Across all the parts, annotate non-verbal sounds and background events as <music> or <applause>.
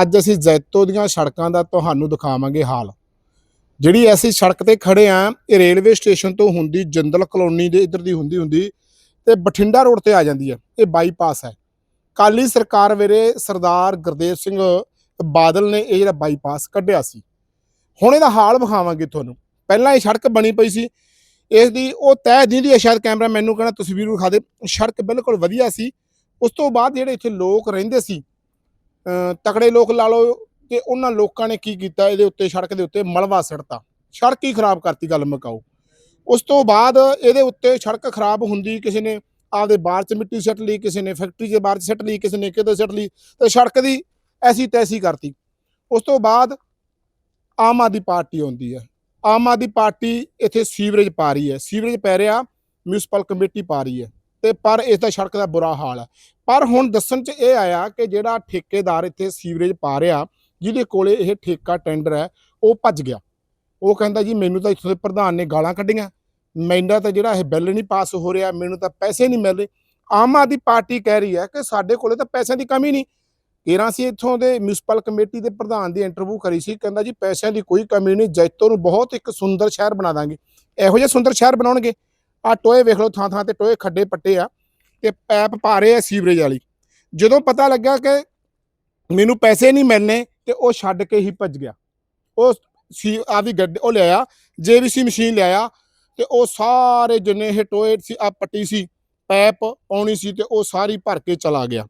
ਅੱਜ ਅਸੀਂ ਜੈਤੋ ਦੀਆਂ ਸੜਕਾਂ ਦਾ ਤੁਹਾਨੂੰ ਦਿਖਾਵਾਂਗੇ ਹਾਲ। ਜਿਹੜੀ ਅਸੀਂ ਸੜਕ ਤੇ ਖੜੇ ਆ, ਇਹ ਰੇਲਵੇ ਸਟੇਸ਼ਨ ਤੋਂ ਹੁੰਦੀ ਜੰਦਲ ਕਲੋਨੀ ਦੇ ਇੱਧਰ ਦੀ ਹੁੰਦੀ ਹੁੰਦੀ ਤੇ ਬਠਿੰਡਾ ਰੋਡ ਤੇ ਆ ਜਾਂਦੀ ਹੈ ਇਹ ਬਾਈਪਾਸ ਹੈ। ਕਾਲੀ ਸਰਕਾਰ ਵੇਲੇ ਸਰਦਾਰ ਗੁਰਦੇਵ ਸਿੰਘ ਬਾਦਲ ਨੇ ਇਹ ਜਿਹੜਾ ਬਾਈਪਾਸ ਕੱਢਿਆ ਸੀ। ਹੁਣ ਇਹਦਾ ਹਾਲ ਵਿਖਾਵਾਂਗੇ ਤੁਹਾਨੂੰ। ਪਹਿਲਾਂ ਇਹ ਸੜਕ ਬਣੀ ਪਈ ਸੀ, ਇਸ ਦੀ ਉਹ ਤਹਿ ਦਿੰਦੀ ਹੈ ਸ਼ਾਇਦ ਕੈਮਰਾ ਮੈਨੂੰ ਕਹਿੰਦਾ ਤਸਵੀਰ ਵਿਖਾ ਦੇ, ਸੜਕ ਬਿਲਕੁਲ ਵਧੀਆ ਸੀ। ਉਸ ਤੋਂ ਬਾਅਦ ਜਿਹੜੇ ਇੱਥੇ ਲੋਕ ਰਹਿੰਦੇ ਸੀ ਤਕੜੇ ਲੋਕ ਲਾ ਲਓ ਤੇ ਉਹਨਾਂ ਲੋਕਾਂ ਨੇ ਕੀ ਕੀਤਾ, ਇਹਦੇ ਉੱਤੇ, ਸੜਕ ਦੇ ਉੱਤੇ ਮਲਵਾ ਸਿੱਟਤਾ। ਸੜਕ ਹੀ ਖਰਾਬ ਕਰਤੀ ਗੱਲ ਮੁਕਾਓ। ਉਸ ਤੋਂ ਬਾਅਦ ਇਹਦੇ ਉੱਤੇ ਸੜਕ ਖਰਾਬ ਹੁੰਦੀ ਕਿਸੇ ਨੇ ਆਪਦੇ ਬਾਹਰ ਚ ਮਿੱਟੀ ਸਿੱਟ ਲਈ, ਕਿਸੇ ਨੇ ਫੈਕਟਰੀ ਦੇ ਬਾਹਰ ਚ ਸਿੱਟ ਲਈ, ਕਿਸੇ ਨੇ ਕਿਤੇ ਸੱਟ ਲਈ, ਤੇ ਸੜਕ ਦੀ ਐਸੀ ਤੈਸੀ ਕਰਤੀ। ਉਸ ਤੋਂ ਬਾਅਦ ਆਮ ਆਦਮੀ ਪਾਰਟੀ ਆਉਂਦੀ ਹੈ। ਆਮ ਆਦਮੀ ਪਾਰਟੀ ਇੱਥੇ ਸੀਵਰੇਜ ਪਾ ਰਹੀ ਹੈ। ਸੀਵਰੇਜ ਪੈ ਰਿਹਾ, ਮਿਊਨਿਸਪਲ ਕਮੇਟੀ ਪਾ ਰਹੀ ਹੈ। ਤੇ ਪਰ ਇਸ ਦਾ ਸੜਕ ਦਾ ਬੁਰਾ ਹਾਲ ਹੈ। ਪਰ ਹੁਣ ਦੱਸਣ ਚ ਇਹ ਆਇਆ ਕਿ ਜਿਹੜਾ ਠੇਕੇਦਾਰ ਇੱਥੇ ਸੀਵਰੇਜ ਪਾ ਰਿਹਾ, ਜਿਹਦੇ ਕੋਲੇ ਇਹ ਠੇਕਾ ਟੈਂਡਰ ਹੈ, ਉਹ ਭੱਜ ਗਿਆ। ਉਹ ਕਹਿੰਦਾ ਜੀ, ਮੈਨੂੰ ਤਾਂ ਇੱਥੋਂ ਦੇ ਪ੍ਰਧਾਨ ਨੇ ਗਾਲਾਂ ਕੱਢੀਆਂ। ਮੈਂਦਾ ਤਾਂ ਜਿਹੜਾ ਇਹ ਬਿੱਲ ਨਹੀਂ ਪਾਸ ਹੋ ਰਿਹਾ, ਮੈਨੂੰ ਤਾਂ ਪੈਸੇ ਨਹੀਂ ਮਿਲ ਰਹੇ ਆਮ ਆਦਮੀ ਪਾਰਟੀ ਕਹਿ ਰਹੀ ਹੈ ਕਿ ਸਾਡੇ ਕੋਲੇ ਤਾਂ ਪੈਸਿਆਂ ਦੀ ਕਮੀ ਨਹੀਂ। ਕੇਰਾਂ ਸੀ ਇੱਥੋਂ ਦੇ ਮਿਊਨਿਸਪਲ ਕਮੇਟੀ ਦੇ ਪ੍ਰਧਾਨ ਦੀ ਇੰਟਰਵਿਊ ਕਰੀ ਸੀ, ਕਹਿੰਦਾ ਜੀ, ਪੈਸਿਆਂ ਦੀ ਕੋਈ ਕਮੀ ਨਹੀਂ, ਜੈਤੋ ਨੂੰ ਬਹੁਤ ਇੱਕ ਸੁੰਦਰ ਸ਼ਹਿਰ ਬਣਾ ਦਾਂਗੇ। ਇਹੋ ਜਿਹਾ ਸੁੰਦਰ ਸ਼ਹਿਰ ਬਣਾਉਣਗੇ। ਆ ਟੋਏ ਵੇਖ ਲਓ ਥਾਂ ਥਾਂ ਤੇ ਟੋਏ ਖੱਡੇ ਪੱਟੇ ਆ ਤੇ ਪੈਪ ਪਾ ਰਹੇ ਆ ਸੀਵਰੇਜ ਵਾਲੀ। ਜਦੋਂ ਪਤਾ ਲੱਗਾ ਕਿ ਮੈਨੂੰ ਪੈਸੇ ਨਹੀਂ ਮਿਲਨੇ ਤੇ ਉਹ ਛੱਡ ਕੇ ਹੀ ਭੱਜ ਗਿਆ। ਉਹ ਸੀ ਆਦੀ ਗੱਡੀ, ਉਹ ਲਿਆਇਆ ਜੇਬੀਸੀ ਮਸ਼ੀਨ ਲਿਆਇਆ ਤੇ ਉਹ ਸਾਰੇ ਜਿੰਨੇ ਇਹ ਟੋਏ ਸੀ ਆ ਪੱਟੀ ਸੀ, ਪੈਪ ਪਾਉਣੀ ਸੀ ਤੇ ਉਹ ਸਾਰੀ ਭਰ ਕੇ ਚਲਾ ਗਿਆ।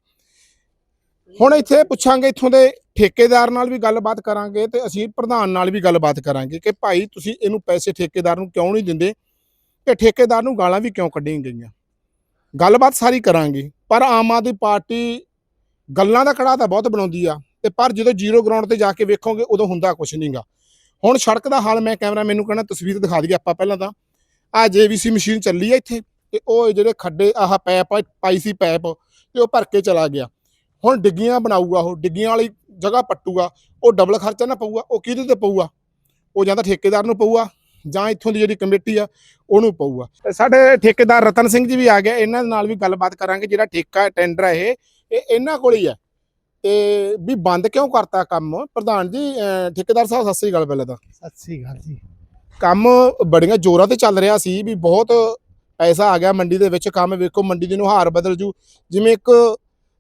ਹੁਣ ਇੱਥੇ ਪੁੱਛਾਂਗੇ, ਇੱਥੋਂ ਦੇ ਠੇਕੇਦਾਰ ਨਾਲ ਵੀ ਗੱਲਬਾਤ ਕਰਾਂਗੇ ਤੇ ਅਸੀਂ ਪ੍ਰਧਾਨ ਨਾਲ ਵੀ ਗੱਲਬਾਤ ਕਰਾਂਗੇ ਕਿ ਭਾਈ ਤੁਸੀਂ ਇਹਨੂੰ ਪੈਸੇ ਠੇਕੇਦਾਰ ਨੂੰ ਕਿਉਂ ਨਹੀਂ ਦਿੰਦੇ? ਤੇ ਠੇਕੇਦਾਰ ਨੂੰ ਗਾਲਾਂ ਵੀ ਕਿਉਂ ਕੱਢੀਆਂ ਗਈਆਂ? ਗੱਲਬਾਤ ਸਾਰੀ ਕਰਾਂਗੇ, ਪਰ ਆਮ ਆਦਮੀ ਪਾਰਟੀ ਗੱਲਾਂ ਦਾ ਕੜਾ ਤਾਂ ਬਹੁਤ ਬਣਾਉਂਦੀ ਆ, ਤੇ ਪਰ ਜਦੋਂ ਜ਼ੀਰੋ ਗਰਾਊਂਡ ਤੇ ਜਾ ਕੇ ਵੇਖੋਗੇ, ਉਦੋਂ ਹੁੰਦਾ ਕੁਝ ਨਹੀਂਗਾ। ਹੁਣ ਸੜਕ ਦਾ ਹਾਲ ਮੈਂ ਕੈਮਰਾ ਮੈਨੂੰ ਕਹਿੰਦਾ, ਤਸਵੀਰ ਦਿਖਾ ਦਈਏ ਆਪਾਂ ਪਹਿਲਾਂ ਤਾਂ। ਆ ਜੇਵੀਸੀ ਮਸ਼ੀਨ ਚੱਲੀ ਆ ਇੱਥੇ, ਤੇ ਉਹ ਜਿਹੜੇ ਖੱਡੇ, ਆਹ ਪੈਪ ਪਾਈ ਸੀ ਪੈਪ, ਤੇ ਉਹ ਭਰ ਕੇ ਚਲਾ ਗਿਆ। ਹੁਣ ਡਿੱਗੀਆਂ ਬਣਾਊਗਾ ਉਹ, ਡਿੱਗੀਆਂ ਵਾਲੀ ਜਗ੍ਹਾ ਪੱਟੂਗਾ, ਉਹ ਡਬਲ ਖਰਚਾ ਨਾ ਪਊਗਾ, ਉਹ ਕਿਹਦੇ ਤੇ ਪਊਗਾ? ਉਹ ਜਾਂ ਤਾਂ ਠੇਕੇਦਾਰ ਨੂੰ ਪਊਗਾ ਜਾਂ ਇੱਥੋਂ ਦੀ ਜਿਹੜੀ ਕਮੇਟੀ ਆ ਉਹਨੂੰ ਪਊਗਾ। ਸਾਡੇ ਠੇਕੇਦਾਰ ਰਤਨ ਸਿੰਘ ਜੀ ਵੀ ਆ ਗਏ ਇਹਨਾਂ ਨਾਲ ਵੀ ਗੱਲਬਾਤ ਕਰਾਂਗੇ ਜਿਹੜਾ ਠੇਕਾ ਟੈਂਡਰ ਹੈ ਇਹ ਇਹ ਇਹਨਾਂ ਕੋਲ ਹੀ ਹੈ। ਤੇ ਵੀ ਬੰਦ ਕਿਉਂ ਕਰਤਾ ਕੰਮ? ਪ੍ਰਧਾਨ ਜੀ ਠੇਕੇਦਾਰ ਸਾਹਿਬ ਸਤਿ ਸ੍ਰੀ ਅਕਾਲ ਪਹਿਲਾਂ ਤਾਂ। ਸਤਿ ਸ੍ਰੀ ਅਕਾਲ ਜੀ। ਕੰਮ ਬੜੀਆਂ ਜ਼ੋਰਾਂ ਤੇ ਚੱਲ ਰਿਹਾ ਸੀ ਵੀ ਬਹੁਤ ਪੈਸਾ ਆ ਗਿਆ ਮੰਡੀ ਦੇ ਵਿੱਚ। ਕੰਮ ਵੇਖੋ ਮੰਡੀ ਦੀ ਨੁਹਾਰ ਬਦਲ ਜੂ। ਜਿਵੇਂ ਇੱਕ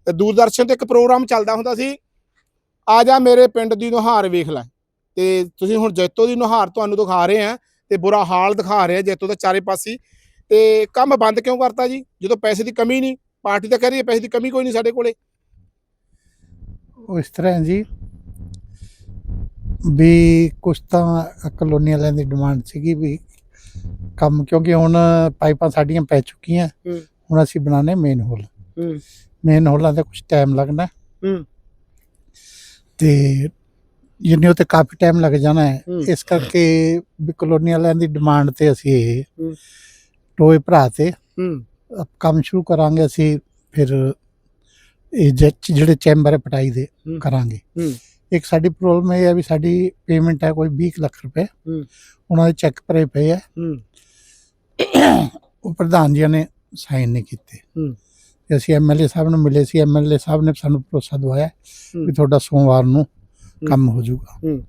ਦੂਰਦਰਸ਼ਨ ਤੇ ਇੱਕ ਪ੍ਰੋਗਰਾਮ ਚੱਲਦਾ ਹੁੰਦਾ ਸੀ ਆ ਜਾ ਮੇਰੇ ਪਿੰਡ ਦੀ ਨੁਹਾਰ ਵੇਖ ਲੈ। ਤੇ ਤੁਸੀਂ ਹੁਣ ਜੈਤੋ ਦੀ ਨੁਹਾਰ ਤੁਹਾਨੂੰ ਦਿਖਾ ਰਹੇ ਆ। ਤੇ ਬੁਰਾ ਹਾਲ ਦਿਖਾ ਰਹੇ ਜੈਤੋ ਦੇ ਚਾਰੇ ਪਾਸੇ ਤੇ ਕੰਮ ਬੰਦ ਕਿਉਂ ਕਰਤਾ ਜੀ? ਜਦੋਂ ਪੈਸੇ ਦੀ ਕਮੀ ਨਹੀਂ ਪਾਰਟੀ ਤਾਂ ਕਹਿ ਰਹੀ ਹੈ ਪੈਸੇ ਦੀ ਕਮੀ ਕੋਈ ਨਹੀਂ ਸਾਡੇ ਕੋਲੇ। ਉਹ ਇਸ ਤਰ੍ਹਾਂ ਜੀ ਵੀ ਕੁਛ ਤਾਂ ਕਲੋਨੀ ਵਾਲਿਆਂ ਦੀ ਡਿਮਾਂਡ ਸੀਗੀ ਵੀ ਕੰਮ ਕਿਉਂਕਿ ਹੁਣ ਪਾਈਪਾਂ ਸਾਡੀਆਂ ਪੈ ਚੁੱਕੀਆਂ। ਹੁਣ ਅਸੀਂ ਬਣਾਣੇ ਮੇਨ ਹੋਲ ਮੇਨ ਹੋਲਾਂ ਤੇ ਕੁਝ ਟਾਈਮ ਲੱਗਣਾ। ਤੇ ਜਿੰਨੇ ਉਤੇ ਕਾਫੀ ਟਾਈਮ ਲੱਗ ਜਾਣਾ ਹੈ। ਇਸ ਕਰਕੇ ਵੀ ਕਲੋਨੀ ਵਾਲਿਆਂ ਦੀ ਡਿਮਾਂਡ ਤੇ ਅਸੀਂ ਇਹ। ਟੋਏ ਭਰਾ ਤੇ ਅਬ ਕੰਮ ਸ਼ੁਰੂ ਕਰਾਂਗੇ ਅਸੀਂ ਫਿਰ ਇਹ ਜਿਹੜੇ ਚੈਂਬਰ ਹੈ ਪਟਾਈ ਦੇ। ਕਰਾਂਗੇ। ਇੱਕ ਸਾਡੀ ਪ੍ਰੋਬਲਮ ਇਹ ਹੈ ਵੀ ਸਾਡੀ ਪੇਮੈਂਟ ਹੈ ਕੋਈ 20 ਲੱਖ ਰੁਪਏ। ਉਹਨਾਂ ਦੇ ਚੈੱਕ ਭਰੇ ਪਏ ਹੈ ਹੂੰ ਉਹ ਪ੍ਰਧਾਨ ਜੀ ਨੇ ਸਾਈਨ ਨਹੀਂ ਕੀਤੇ ਅਸੀਂ ਐਮਐਲਏ ਸਾਹਿਬ ਨੂੰ ਮਿਲੇ ਸੀ ਐਮਐਲਏ ਸਾਹਿਬ ਨੇ ਸਾਨੂੰ ਭਰੋਸਾ ਦਵਾਇਆ। ਵੀ ਤੁਹਾਡਾ ਸੋਮਵਾਰ ਨੂੰ ਕੰਮ ਹੋ ਜਾਊਗਾ। ਹੂੰ।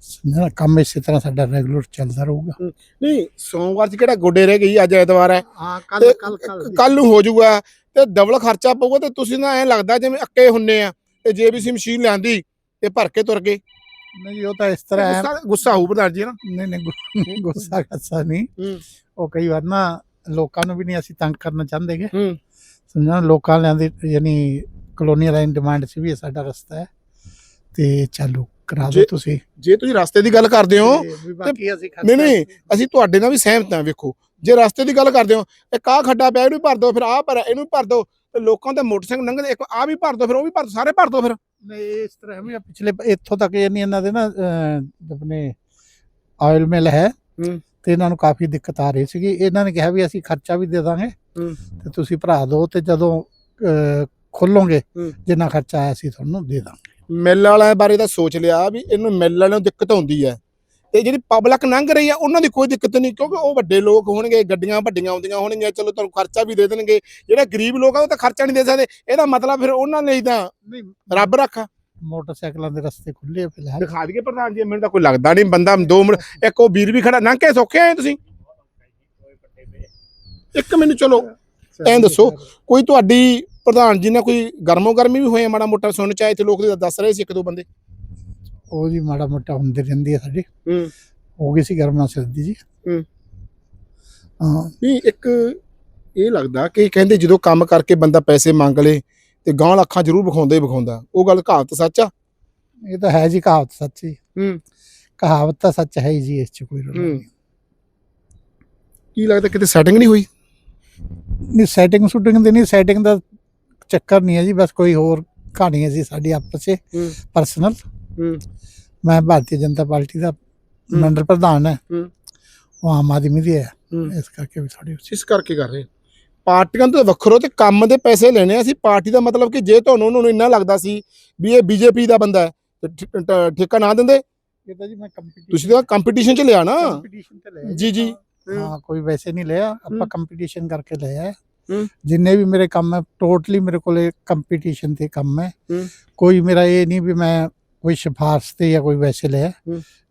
ਸਮਝਿਆ? ਕੰਮ ਇਸੇ ਤਰ੍ਹਾਂ ਸਾਡਾ ਰੈਗੂਲਰ ਚੱਲਦਾ ਰਹੂਗਾ। ਨਹੀਂ ਸੋਮਵਾਰ ਚ ਕਿਹੜਾ ਗੋਡੇ ਰਹਿ ਗਈ ਅੱਜ ਐਤਵਾਰ ਹੈ। ਹਾਂ ਤੇ ਕੱਲ ਨੂੰ ਹੋ ਜਾਊਗਾ ਤੇ ਡਬਲ ਖਰਚਾ ਪਊਗਾ ਤੇ ਤੁਸੀਂ ਨਾ ਐ ਲੱਗਦਾ ਜਿਵੇਂ ਅੱਕੇ ਹੁੰਨੇ ਆ ਤੇ ਜੇਬੀਸੀ ਮਸ਼ੀਨ ਲਿਆਂਦੀ ਤੇ ਭਰ ਕੇ ਤੁਰ ਗਏ। ਨਹੀਂ ਉਹ ਤਾਂ ਇਸ ਤਰ੍ਹਾਂ ਹੈ। ਗੁੱਸਾ ਹੋਊ ਪ੍ਰਧਾਨ ਜੀ ਨਾ? ਨਹੀਂ ਨਹੀਂ ਗੁੱਸਾ ਗੱਸਾ ਨਹੀਂ। ਹੂੰ। ਉਹ ਕਈ ਵਾਰ ਨਾ ਲੋਕਾਂ ਨੂੰ ਵੀ ਨਹੀਂ ਅਸੀਂ ਤੰਗ ਕਰਨਾ ਚਾਹੁੰਦੇਗੇ ਹੂੰ। ਸਮਝਣਾ ਲੋਕਾਂ ਲਿਆਂ ਦੀ ਯਾਨੀ ਕਲੋਨੀ ਦੀ ਡਿਮਾਂਡ ਸੀ ਵੀ ਇਹ ਸਾਡਾ ਰਸਤਾ ਹੈ। ਤੇ ਚਾਲੂ ਕਰਾ ਦਿਓ ਜੇ- ਤੁਸੀਂ। ਜੇ ਤੁਸੀਂ ਰਸਤੇ ਦੀ ਗੱਲ ਕਰਦੇ ਹੋ ਤੇ ਵੀ ਬਾਕੀ ਅਸੀਂ ਨਹੀਂ ਨਹੀਂ ਅਸੀਂ ਤੁਹਾਡੇ ਨਾਲ ਵੀ ਸਹਿਮਤ ਹਾਂ ਵੇਖੋ। ਜੇ ਰਸਤੇ ਦੀ ਗੱਲ ਕਰਦੇ ਹੋ ਇੱਕ ਆਹ ਖੱਡਾ ਪਿਆ ਇਹਨੂੰ ਵੀ ਭਰ ਦਿਓ ਫਿਰ ਆਹ ਭਰ ਇਹਨੂੰ ਵੀ ਭਰ ਦਿਓ ਤੇ ਲੋਕਾਂ ਦੇ ਮੋਟਰਸਾਈਕਲ ਲੰਘਦੇ ਇੱਕ ਆਹ ਵੀ ਭਰ ਦਿਓ ਫਿਰ ਉਹ ਵੀ ਭਰ ਦਿਓ ਸਾਰੇ ਭਰ ਦਿਓ ਫਿਰ। ਨਹੀਂ ਇਸ ਤਰ੍ਹਾਂ ਵੀ ਪਿਛਲੇ ਇੱਥੋਂ ਤੱਕ ਯਾਨੀ ਇਹਨਾਂ ਦੇ ਨਾ ਅਹ, ਆਪਣੇ ਆਇਲ ਮਿਲ ਹੈ। ਹੂੰ। ਤੇ ਇਹਨਾਂ ਨੂੰ ਕਾਫੀ ਦਿੱਕਤ ਆ ਰਹੀ ਸੀਗੀ। ਇਹਨਾਂ ਨੇ ਕਿਹਾ ਵੀ ਅਸੀਂ ਖਰਚਾ ਵੀ ਦੇ ਦਾਂਗੇ। ਹੂੰ। ਤੇ ਤੁਸੀਂ ਭਰਾ ਦਿਓ ਤੇ ਜਦੋਂ ਖੋਲੋਗੇ ਹੂੰ। ਜਿੰਨਾ ਖਰਚਾ ਆਇਆ ਸੀ ਤੁਹਾਨੂੰ ਦੇ ਦਾਂਗੇ। ਮਿੱਲ ਵਾਲਿਆਂ ਬਾਰੇ ਤਾਂ ਸੋਚ ਲਿਆ ਵੀ ਇਹਨੂੰ ਮਿੱਲ ਵਾਲਿਆਂ ਨੂੰ ਦਿੱਕਤ ਆਉਂਦੀ ਹੈ। ਤੇ ਜਿਹੜੀ ਪਬਲਿਕ ਲੰਘ ਰਹੀ ਆ ਉਹਨਾਂ ਦੀ ਕੋਈ ਦਿੱਕਤ ਨਹੀਂ ਕਿਉਂਕਿ ਉਹ ਵੱਡੇ ਲੋਕ ਹੋਣਗੇ ਗੱਡੀਆਂ ਵੱਡੀਆਂ ਆਉਂਦੀਆਂ ਹੋਣਗੀਆਂ ਚਲੋ ਤੁਹਾਨੂੰ ਖਰਚਾ ਵੀ ਦੇ ਦੇਣਗੇ। ਜਿਹੜੇ ਗਰੀਬ ਲੋਕ ਆ ਉਹ ਤਾਂ ਖਰਚਾ ਨਹੀਂ ਦੇ ਸਕਦੇ। ਇਹਦਾ ਮਤਲਬ ਫਿਰ ਉਹਨਾਂ ਲਈ ਤਾਂ ਰੱਬ ਰੱਖਾ। ਮੋਟਰਸਾਈਕਲਾਂ ਦੇ ਰਸਤੇ ਖੁੱਲੇ ਆ ਫਿਲਹਾਲ। ਦਿਖਾ ਦਈਏ ਪ੍ਰਧਾਨ ਜੀ ਮੈਨੂੰ ਤਾਂ ਕੋਈ ਲੱਗਦਾ ਨਹੀਂ ਬੰਦਾ ਦੋ ਮਿੰਟ ਇੱਕ ਉਹ ਵੀਰ ਵੀ ਖੜਾ ਲੰਘ ਕੇ ਸੌਖੇ ਆਏ ਤੁਸੀਂ। ਇੱਕ ਮੈਨੂੰ ਚਲੋ ਐਂ ਦੱਸੋ ਕੋਈ ਤੁਹਾਡੀ ਪ੍ਰਧਾਨ ਜੀ ਨਾਲ ਕੋਈ ਗਰਮੋ ਗਰਮੀ ਵੀ ਹੋਏ ਆ ਮਾੜਾ ਮੋਟਾ ਸੁਣ ਚਾਹੇ ਤੇ ਲੋਕ ਦੱਸ ਰਹੇ ਸੀ ਇੱਕ ਦੋ ਬੰਦੇ। ਉਹ ਜੀ ਮਾੜਾ ਮੋਟਾ ਹੁੰਦੇ ਰਹਿੰਦੀ ਹੈ ਸਾਡੇ। ਹੂੰ। ਹੋ ਗਈ ਸੀ ਗਰਮਾ ਸਰਦੀ ਜੀ। ਹੂੰ। ਹਾਂ। ਨਹੀਂ ਇੱਕ ਇਹ ਲੱਗਦਾ ਕਿ ਕਹਿੰਦੇ ਜਦੋਂ ਕੰਮ ਕਰਕੇ ਬੰਦਾ ਪੈਸੇ ਮੰਗ ਲੇ ਤੇ ਗਾਂ ਲੱਖਾਂ ਜ਼ਰੂਰ ਵਿਖਾਉਂਦਾ ਹੀ ਵਿਖਾਉਂਦਾ। ਉਹ ਗੱਲ ਕਹਾਵਤ ਸੱਚ ਆ? ਇਹ ਤਾਂ ਹੈ ਜੀ ਕਹਾਵਤ ਸੱਚੀ ਹੂੰ। ਕਹਾਵਤ ਤਾਂ ਸੱਚ ਹੈ ਹੀ ਜੀ ਇਸ ਚ ਕੋਈ ਰੋਲ ਹੂੰ। ਨਹੀਂ। ਕੀ ਲੱਗਦਾ ਕਿਤੇ ਸੈਟਿੰਗ ਨਹੀਂ ਹੋਈ? ਨਹੀਂ ਸੈਟਿੰਗ ਸ਼ੂਟਿੰਗ ਦੀ ਨਹੀਂ ਸੈਟਿੰਗ ਦਾ ਚੱਕਰ ਨਹੀਂ ਹੈ ਜੀ ਬਸ ਕੋਈ ਹੋਰ ਕਹਾਣੀ ਹੈ ਜੀ ਸਾਡੀ ਆਪਸ ਵਿੱਚ। ਪਰਸਨਲ ਮੈਂ ਭਾਰਤੀ ਜਨਤਾ ਪਾਰਟੀ ਦਾ ਮੰਡਲ ਪ੍ਰਧਾਨ ਹੈ। ਉਹ ਆਮ ਆਦਮੀ ਦੀ ਹੈ। ਇਸ ਕਰਕੇ ਵੀ ਥੋੜੀ ਇਸ ਕਰਕੇ ਕਰ ਰਹੇ ਪਾਰਟੀਆਂ ਤੋਂ ਵੱਖਰੋ ਤੇ ਕੰਮ ਦੇ ਪੈਸੇ ਲੈਣੇ ਆ ਅਸੀਂ ਪਾਰਟੀ ਦਾ ਮਤਲਬ ਕਿ ਜੇ ਤੁਹਾਨੂੰ ਉਹਨਾਂ ਨੂੰ ਇੰਨਾ ਲੱਗਦਾ ਸੀ ਵੀ ਇਹ ਬੀਜੇਪੀ ਦਾ ਬੰਦਾ ਹੈ ਤੇ ਠੇਕਾ ਨਾ ਦਿੰਦੇ ਇਹ ਤਾਂ ਜੀ ਮੈਂ ਕੰਪੀਟੀਸ਼ਨ ਤੁਸੀਂ ਤਾਂ ਕੰਪੀਟੀਸ਼ਨ 'ਚ ਲਿਆ ਨਾ ਕੰਪੀਟੀਸ਼ਨ ਤੇ ਲਿਆ ਜੀ, ਜੀ। ਹਾਂ ਕੋਈ ਵੈਸੇ ਨਹੀਂ ਲਿਆ ਆਪਾਂ। ਕੰਪੀਟੀਸ਼ਨ ਕਰਕੇ ਲਿਆ। ਜਿੰਨੇ ਵੀ ਮੇਰੇ ਕੰਮ ਹੈ ਟੋਟਲੀ ਮੇਰੇ ਕੋਲੇ ਕੰਪੀਟੀਸ਼ਨ ਤੇ ਕੰਮ ਹੈ। ਕੋਈ ਮੇਰਾ ਇਹ ਨਹੀਂ ਵੀ ਮੈਂ ਕੋਈ ਸਿਫਾਰਸ਼ ਤੇ ਜਾਂ ਕੋਈ ਵੈਸੇ ਲਿਆ।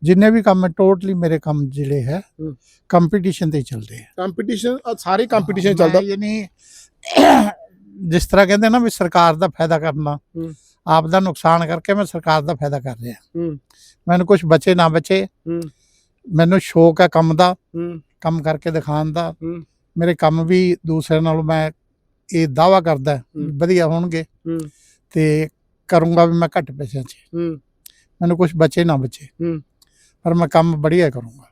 ਜਿੰਨੇ ਵੀ ਕੰਮ ਹੈ ਟੋਟਲੀ ਮੇਰੇ ਕੰਮ ਜਿਹੜੇ ਹੈ। ਕੰਪੀਟੀਸ਼ਨ ਤੇ ਚੱਲਦੇ ਆ ਕੰਪੀਟੀਸ਼ਨ ਸਾਰੇ ਕੰਪੀਟੀਸ਼ਨ ਚੱਲਦਾ ਯਾਨੀ <coughs> ਜਿਸ ਤਰ੍ਹਾਂ ਕਹਿੰਦੇ ਨਾ ਵੀ ਸਰਕਾਰ ਦਾ ਫਾਇਦਾ ਕਰਨਾ। ਆਪ ਦਾ ਨੁਕਸਾਨ ਕਰਕੇ ਮੈਂ ਸਰਕਾਰ ਦਾ ਫਾਇਦਾ ਕਰ ਰਿਹਾ ਮੈਨੂੰ ਕੁਝ ਬਚੇ ਨਾ ਬਚੇ ਮੈਨੂੰ ਸ਼ੌਕ ਹੈ ਕੰਮ ਦਾ ਕੰਮ ਕਰਕੇ ਦਿਖਾਉਣ ਦਾ। ਮੇਰੇ ਕੰਮ ਵੀ ਦੂਸਰਿਆਂ ਨਾਲੋਂ ਮੈਂ ਇਹ ਦਾਵਾ ਕਰਦਾ। ਵਧੀਆ ਹੋਣਗੇ ਹੂੰ। ਤੇ ਕਰੂੰਗਾ ਵੀ ਮੈਂ ਘੱਟ ਪੈਸਿਆਂ 'ਚ। ਹੂੰ। ਮੈਨੂੰ ਕੁਝ ਬਚੇ ਨਾ ਬਚੇ। ਹੂੰ। ਪਰ ਮੈਂ ਕੰਮ ਬੜੀਆ ਕਰੂੰਗਾ।